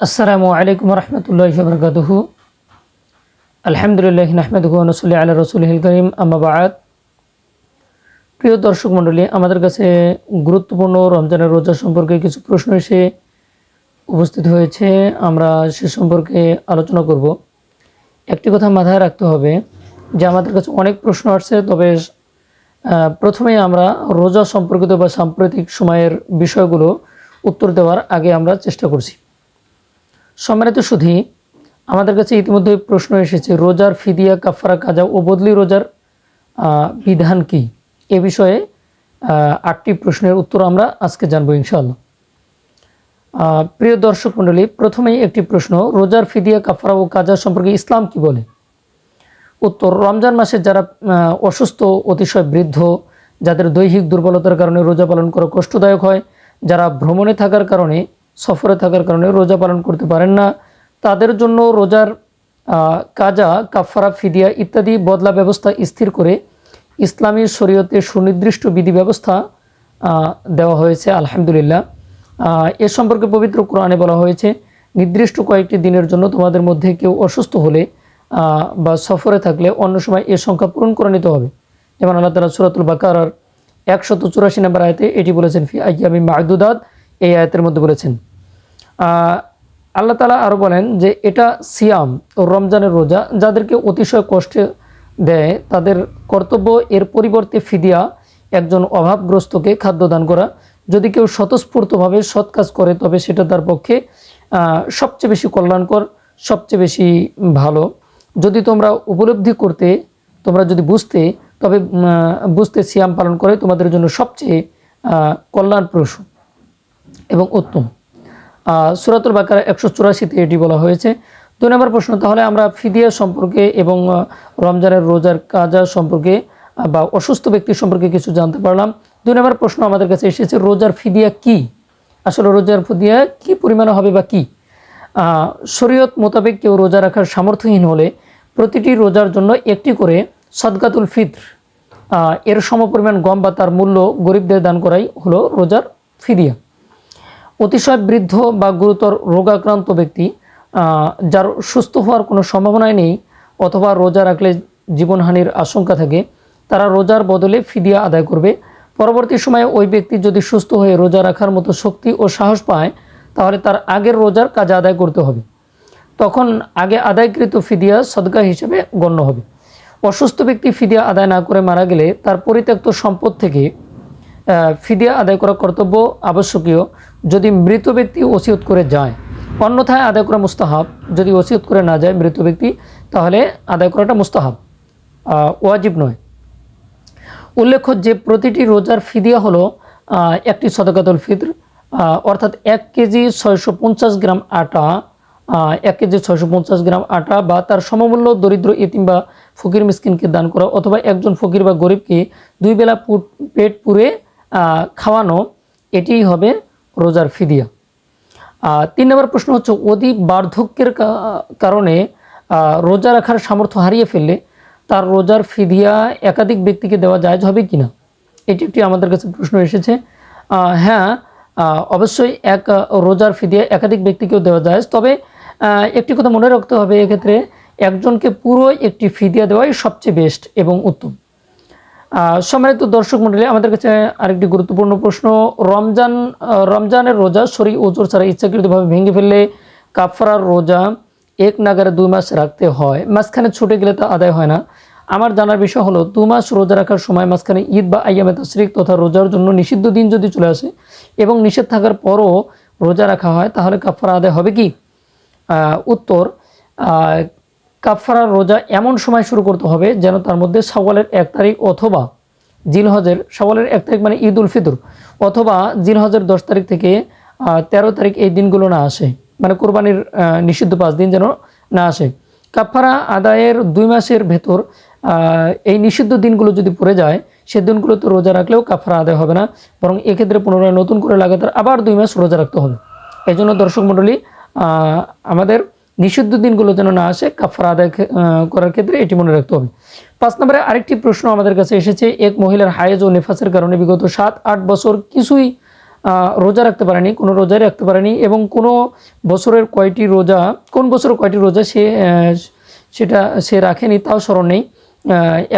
আসসালামু আলাইকুম রহমতুল্লাহ বরকাতুহ আলহামদুলিল্লাহ নাহমেদহু নসলি আল্লাহ রসুলহিল করিম আমাবাদ প্রিয় দর্শক মণ্ডলী আমাদের কাছে গুরুত্বপূর্ণ রমজানের রোজা সম্পর্কে কিছু প্রশ্ন এসে উপস্থিত হয়েছে। আমরা সে সম্পর্কে আলোচনা করব। একটি কথা মাথায় রাখতে হবে যে আমাদের কাছে অনেক প্রশ্ন আসছে তবে আহ, প্রথমেই আমরা রোজা সম্পর্কিত বা সাম্প্রতিক সময়ের বিষয়গুলো উত্তর দেওয়ার আগে আমরা চেষ্টা করছি। সম্মানিত সুধী, আমাদের কাছে ইতিমধ্যে প্রশ্ন এসেছে, রোজার ফিদিয়া কাফারা কাজা ও বদলি রোজার বিধান কি? এ বিষয়ে আটটি প্রশ্নের উত্তর আমরা আজকে জানব ইনশাআল্লাহ। প্রিয় দর্শক মণ্ডলী, প্রথমেই একটি প্রশ্ন, রোজার ফিদিয়া কাফারা ও কাজা সম্পর্কে ইসলাম কি বলে? উত্তর, রমজান মাসে যারা অসুস্থ, অতিশয় বৃদ্ধ, যাদের দৈহিক দুর্বলতার কারণে রোজা পালন করা কষ্টদায়ক হয়, যারা ভ্রমণে থাকার কারণে সফরে থাকার কারণে রোজা পালন করতে পারেন না। তাদের জন্য রোজার কাজা কাফারা ফিদিয়া ইত্যাদি বদলা ব্যবস্থা স্থির করে ইসলামী শরীয়তে সুনির্দিষ্ট বিধি ব্যবস্থা দেওয়া হয়েছে, আলহামদুলিল্লাহ। এ সম্পর্কে পবিত্র কোরআনে বলা হয়েছে, নির্দিষ্ট কয়েকটি দিনের জন্য তোমাদের মধ্যে কেউ অসুস্থ হলে বা সফরে থাকলে অন্য সময় এ সংখ্যা পূরণ করে নিতে হবে। যেমন আল্লাহ তালা সুরাতুল বাকার একশত চুরাশি নম্বর আয়তে এটি বলেছেন, ফি আইয়ামি মাহদুদাদ এই আয়াতের মধ্যে বলেছেন আল্লাহ তালা আরও বলেন যে এটা সিয়াম ও রমজানের রোজা যাদেরকে অতিশয় কষ্টে দেয়, তাদের কর্তব্য এর পরিবর্তে ফিদিয়া, একজন অভাবগ্রস্তকে খাদ্য দান করা। যদি কেউ স্বতঃস্ফূর্তভাবে সৎ কাজ করে, তবে সেটা তার পক্ষে সবচেয়ে বেশি কল্যাণকর, সবচেয়ে বেশি ভালো। যদি তোমরা উপলব্ধি করতে, তোমরা যদি বুঝতে, তবে বুঝতে সিয়াম পালন করে, তোমাদের জন্য সবচেয়ে কল্যাণপ্রসূ। এবং উত্তম। সুরাতুল বাকার একশো চুরাশিতে এটি বলা হয়েছে। দুই নম্বর প্রশ্ন, তাহলে আমরা ফিদিয়া সম্পর্কে এবং রমজানের রোজার কাজা সম্পর্কে বা অসুস্থ ব্যক্তি সম্পর্কে কিছু জানতে পারলাম। দুই নম্বর প্রশ্ন আমাদের কাছে এসেছে, রোজার ফিদিয়া কি? আসলে রোজার ফিদিয়া কি পরিমাণে হবে বা কি? শরীয়ত মোতাবেক কেউ রোজা রাখার সামর্থ্যহীন হলে প্রতিটি রোজার জন্য একটি করে সদকাতুল ফিত্র এর সমপরিমাণ গম বা তার মূল্য গরিবদের দান করাই হলো রোজার ফিদিয়া। অতিশয় বৃদ্ধ বা গুরুতর রোগাক্রান্ত ব্যক্তি যার সুস্থ হওয়ার কোনো সম্ভাবনাই নেই অথবা রোজা রাখলে জীবনহানির আশঙ্কা থাকে, তারা রোজার বদলে ফিদিয়া আদায় করবে। পরবর্তী সময়ে ওই ব্যক্তি যদি সুস্থ হয়ে রোজা রাখার মতো শক্তি ও সাহস পায়, তাহলে তার আগের রোজার কাজ আদায় করতে হবে। তখন আগে আদায়কৃত ফিদিয়া সদকা হিসেবে গণ্য হবে। অসুস্থ ব্যক্তি ফিদিয়া আদায় না করে মারা গেলে তার পরিত্যক্ত সম্পদ থেকে ফিদিয়া আদায় করা কর্তব্য আবশ্যকীয়। যদি মৃত ব্যক্তি ওসিয়ত করে যায়, অন্যথায় আদায় করা মুস্তাহাব, যদি ওসিয়ত করে না যায় মৃত ব্যক্তি, তাহলে আদায় করাটা মুস্তাহাব ওয়াজিব নয়। উল্লেখ্য যে প্রতিটি রোজার ফিদিয়া হলো একটি সদকাতুল ফিত্র অর্থাৎ এক কেজি ছয়শো পঞ্চাশ গ্রাম আটা এক কেজি ছয়শো পঞ্চাশ গ্রাম আটা বা তার সমমূল্য দরিদ্র ইতিম বা ফকির মিসকিনকে দান করা অথবা একজন ফকির বা গরিবকে দুই বেলা পেট পুরে খাওয়ানো, এটিই হবে রোজার ফিদিয়া। তিন নম্বর প্রশ্ন হচ্ছে অতি বার্ধক্যের কারণে রোজা রাখার সামর্থ্য হারিয়ে ফেললে তার রোজার ফিদিয়া একাধিক ব্যক্তিকে দেওয়া যায় হবে কি না এটি একটি আমাদের কাছে প্রশ্ন এসেছে। হ্যাঁ অবশ্যই এক রোজার ফিদিয়া একাধিক ব্যক্তিকেও দেওয়া যায় তবে একটি কথা মনে রাখতে হবে, এক্ষেত্রে একজনকে পুরো একটি ফিদিয়া দেওয়াই সবচেয়ে বেস্ট এবং উত্তম। সম্মানিত দর্শক মন্ডলী আমাদের কাছে আরেকটি গুরুত্বপূর্ণ প্রশ্ন। রমজান রমজানের রোজা শরীর ওজোর ছাড়া ইচ্ছাকৃতভাবে ভেঙে ফেললে কাফরার রোজা এক নাগারে দুই মাস রাখতে হয়। মাঝখানে ছুটে গেলে তা আদায় হয় না। আমার জানার বিষয় হলো, দু মাস রোজা রাখার সময় মাঝখানে ঈদ বা আইয়ামে তশরিক তথা রোজার জন্য নিষিদ্ধ দিন যদি চলে আসে এবং নিষেধ থাকার পরও রোজা রাখা হয়, তাহলে কাফারা আদায় হবে কি? উত্তর আহ, কাফারার রোজা এমন সময় শুরু করতে হবে যেন তার মধ্যে সওয়ালের এক তারিখ অথবা জিলহজের সওয়ালের এক তারিখ মানে ঈদ উল ফিতর অথবা জিলহজের দশ তারিখ থেকে তেরো তারিখ এই দিনগুলো না আসে। মানে কোরবানির নিষিদ্ধ পাঁচ দিন যেন না আসে। কাফারা আদায়ের দুই মাসের ভেতর এই নিষিদ্ধ দিনগুলো যদি পড়ে যায় সে দিনগুলোতে রোজা রাখলেও কাফারা আদায় হবে না বরং এক্ষেত্রে পুনরায় নতুন করে লাগাতার আবার দুই মাস রোজা রাখতে হবে। এই জন্য দর্শক মণ্ডলী আমাদের নিষিদ্ধ দিনগুলো যেন না আসে কাফারা আদায় করার ক্ষেত্রে এটি মনে রাখতে হবে। পাঁচ নম্বরে আরেকটি প্রশ্ন আমাদের কাছে এসেছে, এক মহিলার হায়েজ ও নেফাসের কারণে বিগত সাত, আট বছর কিছুই রোজা রাখতে পারেনি, কোনো রোজাই রাখতে পারেনি এবং কোনো বছরের কয়টি রোজা, কোন বছরের কয়টি রোজা সে সেটা সে রাখেনি তাও স্মরণ নেই।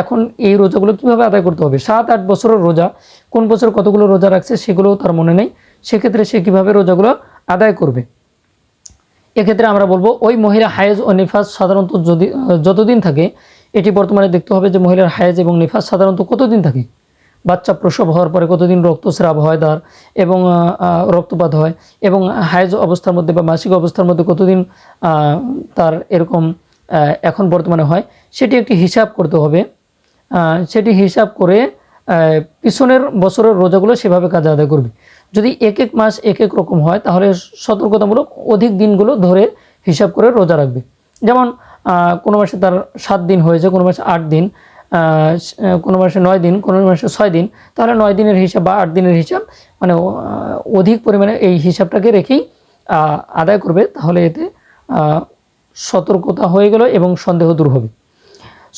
এখন এই রোজাগুলো কীভাবে আদায় করতে হবে? সাত, আট বছরের রোজা, কোন বছর কতগুলো রোজা রাখছে সেগুলোও তার মনে নেই। সেক্ষেত্রে সে কীভাবে রোজাগুলো আদায় করবে? এক্ষেত্রে আমরা বলব, ওই মহিলা হায়েজ ও নিফাস সাধারণত যদি যতদিন থাকে, এটি বর্তমানে দেখতে হবে যে মহিলার হায়েজ এবং নিফাস সাধারণত কতদিন থাকে? বাচ্চা প্রসব হওয়ার পরে কতদিন রক্তস্রাব হয় তার এবং রক্তপাত হয় এবং হায়েজ অবস্থার মধ্যে বা মাসিক অবস্থার মধ্যে কতদিন তার এরকম এখন বর্তমানে হয়, সেটি একটি হিসাব করতে হবে। সেটি হিসাব করে পিছনের বছরের রোজাগুলো সেভাবে কাজে আদায় করবে। যদি এক এক মাস এক এক রকম হয়, তাহলে সতর্কতামূলক অধিক দিনগুলো ধরে হিসাব করে রোজা রাখবে। যেমন কোনো মাসে তার সাত দিন হয়েছে, কোনো মাসে আট দিন কোনো মাসে নয় দিন, কোনো মাসে ছয় দিন, তাহলে নয় দিনের হিসাব বা আট দিনের হিসাব মানে অধিক পরিমাণে এই হিসাবটাকে রেখেই আদায় করবে, তাহলে এতে সতর্কতা হয়ে গেল এবং সন্দেহ দূর হবে।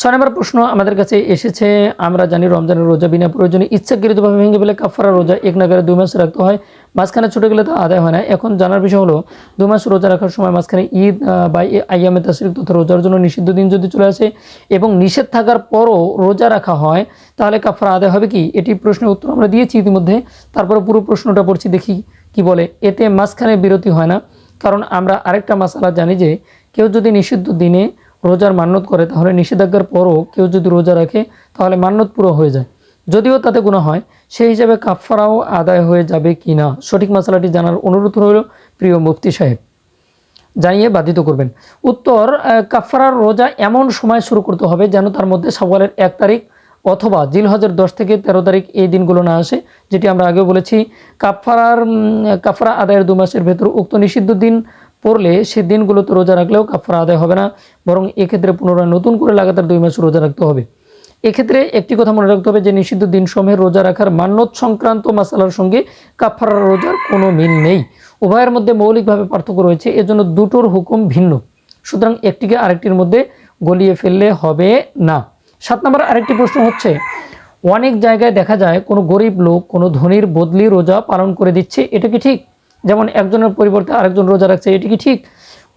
ছয় নম্বর প্রশ্ন আমাদের কাছে এসেছে, আমরা জানি রমজানের রোজা বিনা প্রয়োজনে ইচ্ছাকৃতভাবে ভেঙে ফেলে কাফারা রোজা এক নাগারে দুই মাস রাখতে হয়, মাঝখানে ছুটে গেলে তা আদায় হয় না। এখন জানার বিষয় হলো দু মাস রোজা রাখার সময় মাঝখানে ঈদ বা আইয়ামে তাসরিক তথা রোজার জন্য নিষিদ্ধ দিন যদি চলে আসে এবং নিষেধ থাকার পরও রোজা রাখা হয়, তাহলে কাফারা আদায় হবে কি? এটি প্রশ্নের উত্তর আমরা দিয়েছি ইতিমধ্যে, তারপরে পুরো প্রশ্নটা পড়ছি, দেখি কি বলে। এতে মাঝখানে বিরতি হয় না, কারণ আমরা আরেকটা মাসালা জানি যে, কেউ যদি নিষিদ্ধ দিনে রোজার মান্যত করে তাহলে নিষেধাজ্ঞার পরও কেউ যদি রোজা রাখে তাহলে মান্যত পুরো হয়ে যায়। যদিও তাতে গুণা হয় সেই হিসাবে কাফারাও আদায় হয়ে যাবে কি না সঠিক মশলাটি জানার অনুরোধ রইল প্রিয় মুফতি সাহেব। জানিয়ে বাধিত করবেন। উত্তর আহ, কাফারার রোজা এমন সময় শুরু করতে হবে যেন তার মধ্যে সওয়ালের এক তারিখ অথবা জিল জিলহজের দশ থেকে তেরো তারিখ এই দিনগুলো না আসে যেটি আমরা আগেও বলেছি। কাফারার উম, কাফারা আদায়ের দু মাসের ভেতর উক্ত নিষিদ্ধ দিন পড়লে সে দিনগুলোতে রোজা রাখলেও কাফারা আদায় হবে না, বরং এক্ষেত্রে পুনরায় নতুন করে লাগাতার দুই মাস রোজা রাখতে হবে। এক্ষেত্রে একটি কথা মনে রাখতে হবে যে, নিষিদ্ধ দিন সময়ের রোজা রাখার মান্যত সংক্রান্ত মাসালার সঙ্গে কাফারার রোজার কোনো মিল নেই। উভয়ের মধ্যে মৌলিকভাবে পার্থক্য রয়েছে, এজন্য দুটোর হুকুম ভিন্ন। সুতরাং একটিকে আরেকটির মধ্যে গলিয়ে ফেললে হবে না। সাত নম্বর আরেকটি প্রশ্ন হচ্ছে, অনেক জায়গায় দেখা যায় কোনো গরিব লোক কোনো ধনীর বদলি রোজা পালন করে দিচ্ছে, এটা কি ঠিক? যেমন একজনের পরিবর্তে আরেকজন রোজা রাখছে, এটি কি ঠিক?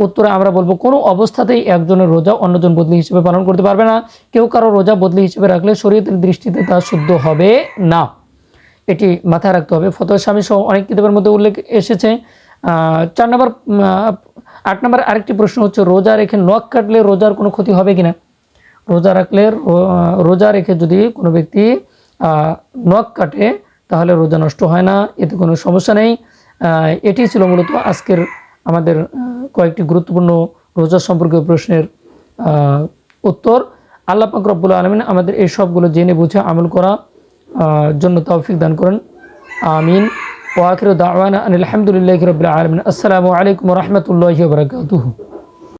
উত্তরে আমরা বলব, কোনো অবস্থাতেই একজনের রোজা অন্যজন বদলি হিসেবে পালন করতে পারবে না। কেউ কারও রোজা বদলি হিসেবে রাখলে শরীয়তের দৃষ্টিতে তা শুদ্ধ হবে না। এটি মাথায় রাখতে হবে। ফতোয়া স্বামী সহ অনেক কিতাবের মধ্যে উল্লেখ এসেছে। চার নম্বর আট নম্বর আরেকটি প্রশ্ন হচ্ছে, রোজা রেখে নখ কাটলে রোজার কোনো ক্ষতি হবে কিনা? রোজা রাখলে রোজা রেখে যদি কোনো ব্যক্তি নখ কাটে, তাহলে রোজা নষ্ট হয় না। এতে কোনো সমস্যা নেই। এটি ছিল মূলত আজকের আমাদের কয়েকটি গুরুত্বপূর্ণ রোজা সম্পর্কীয় প্রশ্নের উত্তর। আল্লাহ পাক রব্বুল আলমিন আমাদের এই সবগুলো জেনে বুঝে আমল করা জন্য তৌফিক দান করেন। আমিন। ওয়াকির দাওয়ানা আনিল আলহামদুলিল্লাহ রবিল আলমিন। আসসালামু আলাইকুম রহমতুল্লাহ বরকাতুহু।